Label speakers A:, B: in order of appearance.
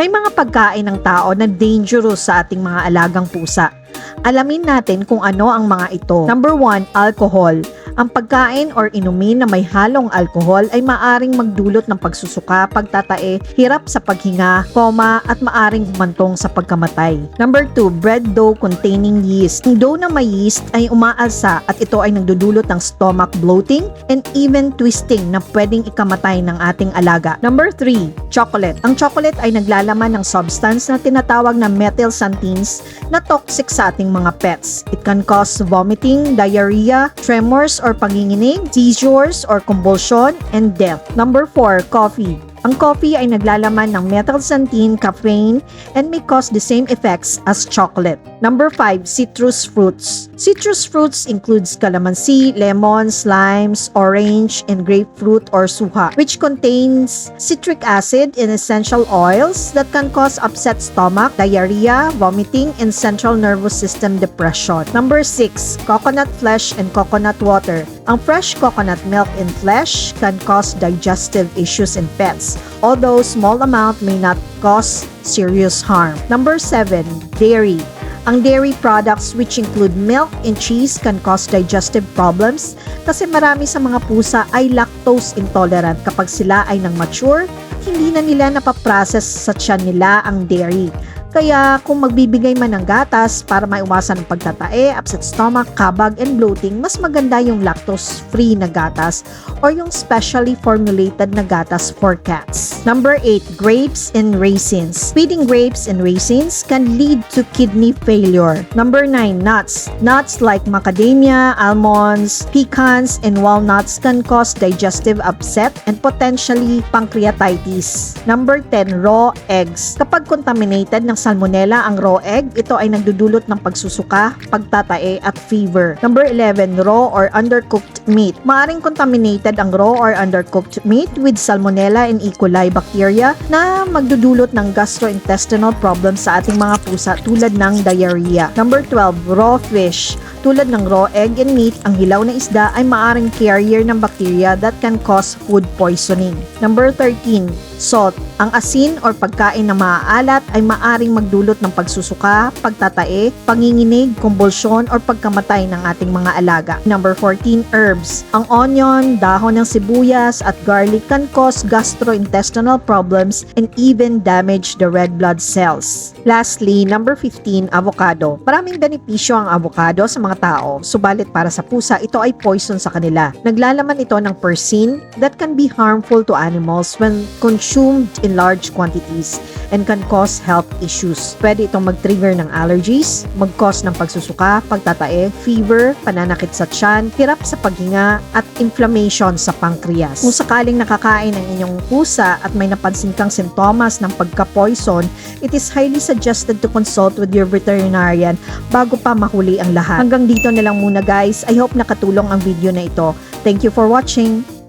A: May mga pagkain ng tao na dangerous sa ating mga alagang pusa. Alamin natin kung ano ang mga ito. Number 1, alcohol. Ang pagkain or inumin na may halong alcohol ay maaring magdulot ng pagsusuka, pagtatae, hirap sa paghinga, coma, at maaring humantong sa pagkamatay. Number 2, bread dough containing yeast. Ang dough na may yeast ay umaalsa at ito ay nagdudulot ng stomach bloating and even twisting na pwedeng ikamatay ng ating alaga. Number 3, chocolate. Ang chocolate ay naglalaman ng substance na tinatawag na methylxanthines na toxic sa ating mga pets. It can cause vomiting, diarrhea, tremors or panginginig, seizures or convulsion, and death. Number 4, coffee. Ang coffee ay naglalaman ng methylxanthine, caffeine, and may cause the same effects as chocolate. Number 5, citrus fruits. Citrus fruits includes calamansi, lemons, limes, orange, and grapefruit or suha, which contains citric acid and essential oils that can cause upset stomach, diarrhea, vomiting, and central nervous system depression. Number 6, coconut flesh and coconut water. Ang fresh coconut milk and flesh can cause digestive issues in pets, although small amount may not cause serious harm. Number 7, dairy. Ang dairy products which include milk and cheese can cause digestive problems kasi marami sa mga pusa ay lactose intolerant kapag sila ay nang mature, hindi na nila napaprocess sa tiyan nila ang dairy. Kaya kung magbibigay man ng gatas para maiwasan ang pagtatae, upset stomach, kabag, and bloating, mas maganda yung lactose-free na gatas or yung specially formulated na gatas for cats. Number 8, grapes and raisins. Feeding grapes and raisins can lead to kidney failure. Number 9, nuts. Nuts like macadamia, almonds, pecans, and walnuts can cause digestive upset and potentially pancreatitis. Number 10, raw eggs. Kapag contaminated ng salmonella ang raw egg, ito ay nagdudulot ng pagsusuka, pagtatae at fever. Number 11, raw or undercooked meat. Maaring contaminated ang raw or undercooked meat with salmonella and E. coli bacteria na magdudulot ng gastrointestinal problems sa ating mga pusa tulad ng diarrhea. Number 12, raw fish. Tulad ng raw egg and meat, ang hilaw na isda ay maaring carrier ng bacteria that can cause food poisoning. Number 13, salt. Ang asin or pagkain na maaalat ay maaring magdulot ng pagsusuka, pagtatae, panginginig, kumbulsyon, or pagkamatay ng ating mga alaga. Number 14, herbs. Ang onion, dahon ng sibuyas, at garlic can cause gastrointestinal problems and even damage the red blood cells. Lastly, number 15, avocado. Maraming benepisyo ang avocado sa mga tao, subalit para sa pusa, ito ay poison sa kanila. Naglalaman ito ng persin that can be harmful to animals when consumed in large quantities and can cause health issues. Pwede itong mag-trigger ng allergies, mag-cause ng pagsusuka, pagtatae, fever, pananakit sa tiyan, hirap sa paghinga, at inflammation sa pancreas. Kung sakaling nakakain ng inyong pusa at may napansin kang sintomas ng pagka-poison, it is highly suggested to consult with your veterinarian bago pa mahuli ang lahat. Hanggang dito na lang muna guys. I hope nakatulong ang video na ito. Thank you for watching.